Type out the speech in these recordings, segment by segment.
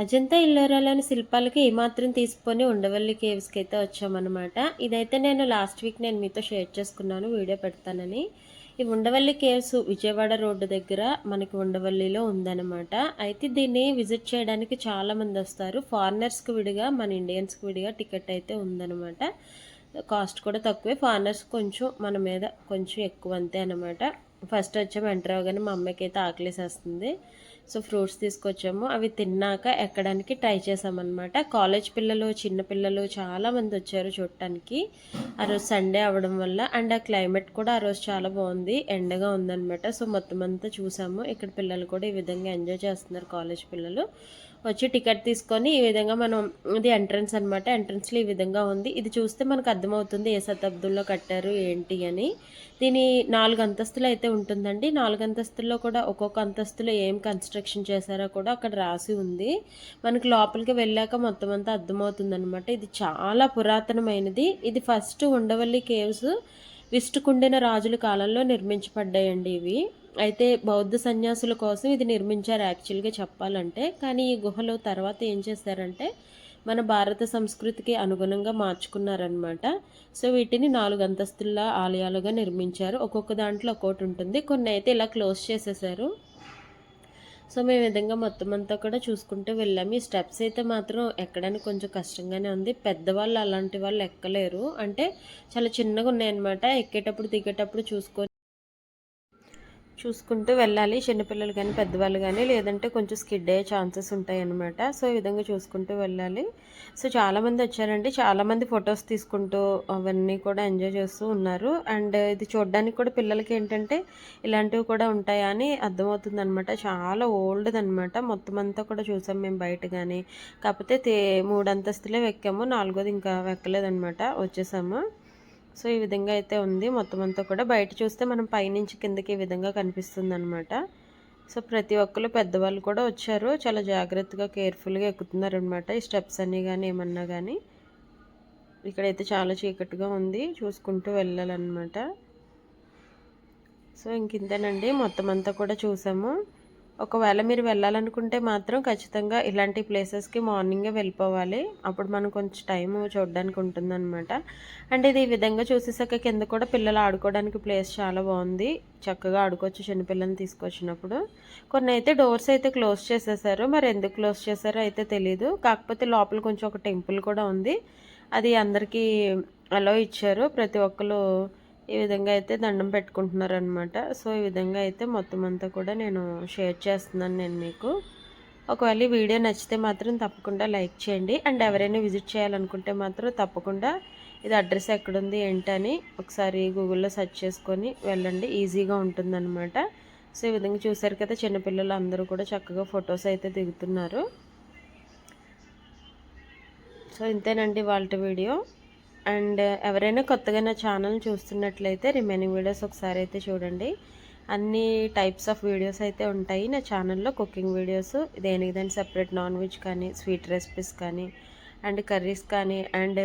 అజంతా ఇల్లోరాలోని శిల్పాలకి ఏమాత్రం తీసుకొని ఉండవల్లి కేవ్స్కి అయితే వచ్చామన్నమాట. ఇదైతే నేను లాస్ట్ వీక్ నేను మీతో షేర్ చేసుకున్నాను వీడియో పెడతానని. ఈ ఉండవల్లి కేవ్స్ విజయవాడ రోడ్డు దగ్గర మనకి ఉండవల్లిలో ఉందన్నమాట. అయితే దీన్ని విజిట్ చేయడానికి చాలా మంది వస్తారు. ఫారినర్స్కి విడిగా మన ఇండియన్స్కి విడిగా టికెట్ అయితే ఉందన్నమాట. కాస్ట్ కూడా తక్కువే. ఫారినర్స్ కొంచెం మన మీద కొంచెం ఎక్కువ అంతే అనమాట ఫస్ట్ వచ్చాము ఎంటర్ అవగానే మా అమ్మాయికి అయితే ఆకలేసేస్తుంది. సో ఫ్రూట్స్ తీసుకొచ్చాము. అవి తిన్నాక ఎక్కడానికి ట్రై చేసామన్నమాట. కాలేజ్ పిల్లలు చిన్న పిల్లలు చాలామంది వచ్చారు చూడటానికి. ఆ రోజు సండే అవ్వడం వల్ల అండ్ ఆ క్లైమేట్ కూడా ఆ రోజు చాలా బాగుంది. ఎండగా ఉందన్నమాట. సో మొత్తం అంతా చూసాము. ఇక్కడ పిల్లలు కూడా ఈ విధంగా ఎంజాయ్ చేస్తున్నారు కాలేజ్ పిల్లలు. వచ్చి టికెట్ తీసుకొని ఈ విధంగా మనం ఇది ఎంట్రన్స్ అనమాట ఎంట్రన్స్లో ఈ విధంగా ఉంది. ఇది చూస్తే మనకు అర్థమవుతుంది ఏ శతాబ్దంలో కట్టారు ఏంటి అని. దీని నాలుగు అంతస్తులు అయితే ఉంటుందండి. నాలుగు అంతస్తుల్లో కూడా ఒక్కొక్క అంతస్తులో ఏం కన్స్ట్రక్షన్ చేశారో కూడా అక్కడ రాసి ఉంది. మనకి లోపలికి వెళ్ళాక మొత్తం అంతా అర్థమవుతుంది అనమాట ఇది చాలా పురాతనమైనది. ఇది ఫస్ట్ ఉండవల్లి కేవ్స్ విష్టుకుండిన రాజుల కాలంలో నిర్మించబడ్డాయండి ఇవి. అయితే బౌద్ధ సన్యాసుల కోసం ఇది నిర్మించారు యాక్చువల్గా చెప్పాలంటే. కానీ ఈ గుహలో తర్వాత ఏం చేశారంటే మన భారత సంస్కృతికి అనుగుణంగా మార్చుకున్నారనమాట సో వీటిని నాలుగు అంతస్తుల ఆలయాలుగా నిర్మించారు. ఒక్కొక్క దాంట్లో ఒక్కొక్కటి ఉంటుంది. కొన్ని అయితే ఇలా క్లోజ్ చేసేసారు. సో మేము విధంగా మొత్తం అంతా కూడా చూసుకుంటూ వెళ్ళాము. ఈ స్టెప్స్ అయితే మాత్రం ఎక్కడానికి కొంచెం కష్టంగానే ఉంది. పెద్దవాళ్ళు అలాంటి వాళ్ళు ఎక్కలేరు. అంటే చాలా చిన్నగా ఉన్నాయన్నమాట. ఎక్కేటప్పుడు దిగేటప్పుడు చూసుకొని చూసుకుంటూ వెళ్ళాలి. చిన్నపిల్లలు కానీ పెద్దవాళ్ళు కానీ లేదంటే కొంచెం స్కిడ్ అయ్యే ఛాన్సెస్ ఉంటాయి అన్నమాట సో ఈ విధంగా చూసుకుంటూ వెళ్ళాలి. సో చాలామంది వచ్చారండి. చాలామంది ఫొటోస్ తీసుకుంటూ అవన్నీ కూడా ఎంజాయ్ చేస్తూ ఉన్నారు. అండ్ ఇది చూడడానికి కూడా పిల్లలకి ఏంటంటే ఇలాంటివి కూడా ఉంటాయా అని అర్థమవుతుంది అనమాట చాలా ఓల్డ్ అనమాట మొత్తం అంతా కూడా చూసాం మేము బయట కానీ కాకపోతే మూడు అంతస్తులే ఎక్కాము నాలుగోది ఇంకా ఎక్కలేదనమాట వచ్చేసాము. సో ఈ విధంగా అయితే ఉంది. మొత్తం అంతా కూడా బయట చూస్తే మనం పైనుంచి కిందకి ఈ విధంగా కనిపిస్తుంది అనమాట సో ప్రతి ఒక్కరు పెద్దవాళ్ళు కూడా వచ్చారు. చాలా జాగ్రత్తగా కేర్ఫుల్గా ఎక్కుతున్నారు అనమాట ఈ స్టెప్స్ అన్నీ కానీ ఏమన్నా కానీ ఇక్కడైతే చాలా చీకటిగా ఉంది. చూసుకుంటూ వెళ్ళాలన్నమాట. సో ఇంకింతేనండి. మొత్తం అంతా కూడా చూసాము. ఒకవేళ మీరు వెళ్ళాలనుకుంటే మాత్రం ఖచ్చితంగా ఇలాంటి ప్లేసెస్కి మార్నింగే వెళ్ళిపోవాలి. అప్పుడు మనం కొంచెం టైం చూడడానికి ఉంటుందన్నమాట. అంటే ఇది ఈ విధంగా చూసేసాక కింద కూడా పిల్లలు ఆడుకోవడానికి ప్లేస్ చాలా బాగుంది. చక్కగా ఆడుకోవచ్చు చిన్నపిల్లల్ని తీసుకొచ్చినప్పుడు. కొన్ని అయితే డోర్స్ అయితే క్లోజ్ చేసేసారు. మరి ఎందుకు క్లోజ్ చేశారో అయితే తెలీదు. కాకపోతే లోపల కొంచెం ఒక టెంపుల్ కూడా ఉంది. అది అందరికీ అలో ఇచ్చారు. ప్రతి ఒక్కరు ఈ విధంగా అయితే దండం పెట్టుకుంటున్నారు అనమాట సో ఈ విధంగా అయితే మొత్తం అంతా కూడా నేను షేర్ చేస్తున్నాను నేను మీకు. ఒకవేళ ఈ వీడియో నచ్చితే మాత్రం తప్పకుండా లైక్ చేయండి. అండ్ ఎవరైనా విజిట్ చేయాలనుకుంటే మాత్రం తప్పకుండా ఇది అడ్రస్ ఎక్కడుంది ఏంటని ఒకసారి గూగుల్లో సెర్చ్ చేసుకొని వెళ్ళండి. ఈజీగా ఉంటుందన్నమాట. సో ఈ విధంగా చూసారు కదా చిన్నపిల్లలు అందరూ కూడా చక్కగా ఫొటోస్ అయితే దిగుతున్నారు. సో ఇంతేనండి వాళ్ళ వీడియో. అండ్ ఎవరైనా కొత్తగా నా ఛానల్ చూస్తున్నట్లయితే రిమైనింగ్ వీడియోస్ ఒకసారి అయితే చూడండి. అన్ని టైప్స్ ఆఫ్ వీడియోస్ అయితే ఉంటాయి. నా ఛానల్లో కుకింగ్ వీడియోస్ దేనికి దాని సపరేట్ నాన్ వెజ్ కానీ స్వీట్ రెసిపీస్ కానీ అండ్ కర్రీస్ కానీ and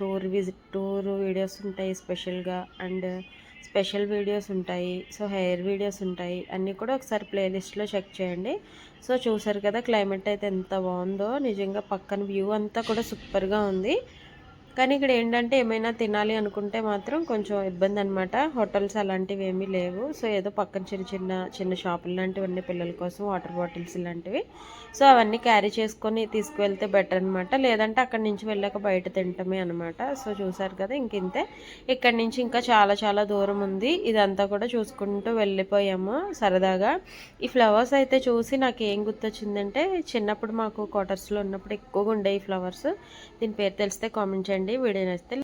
tour visit tour videos ఉంటాయి స్పెషల్గా అండ్ స్పెషల్ వీడియోస్ ఉంటాయి. సో హెయిర్ వీడియోస్ ఉంటాయి. అన్నీ కూడా ఒకసారి ప్లేలిస్ట్లో చెక్ చేయండి. సో చూసారు కదా క్లైమేట్ అయితే ఎంత బాగుందో. నిజంగా పక్కన వ్యూ అంతా కూడా సూపర్గా ఉంది. కానీ ఇక్కడ ఏంటంటే ఏమైనా తినాలి అనుకుంటే మాత్రం కొంచెం ఇబ్బంది అనమాట హోటల్స్ అలాంటివి ఏమీ లేవు. సో ఏదో పక్కన చిన్న చిన్న చిన్న షాపులు లాంటివన్నీ పిల్లల కోసం వాటర్ బాటిల్స్ ఇలాంటివి. సో అవన్నీ క్యారీ చేసుకొని తీసుకువెళ్తే బెటర్ అనమాట లేదంటే అక్కడి నుంచి వెళ్ళాక బయట తింటమే అనమాట సో చూసారు కదా ఇంక ఇంతే. ఇక్కడి నుంచి ఇంకా చాలా చాలా దూరం ఉంది. ఇదంతా కూడా చూసుకుంటూ వెళ్ళిపోయాము సరదాగా. ఈ ఫ్లవర్స్ అయితే చూసి నాకు ఏం గుర్తొచ్చిందంటే చిన్నప్పుడు మాకు క్వార్టర్స్లో ఉన్నప్పుడు ఎక్కువగా ఉండే ఈ ఫ్లవర్స్. దీని పేరు తెలిస్తే కామెంట్ చేయండి. వీడియో నచ్చితే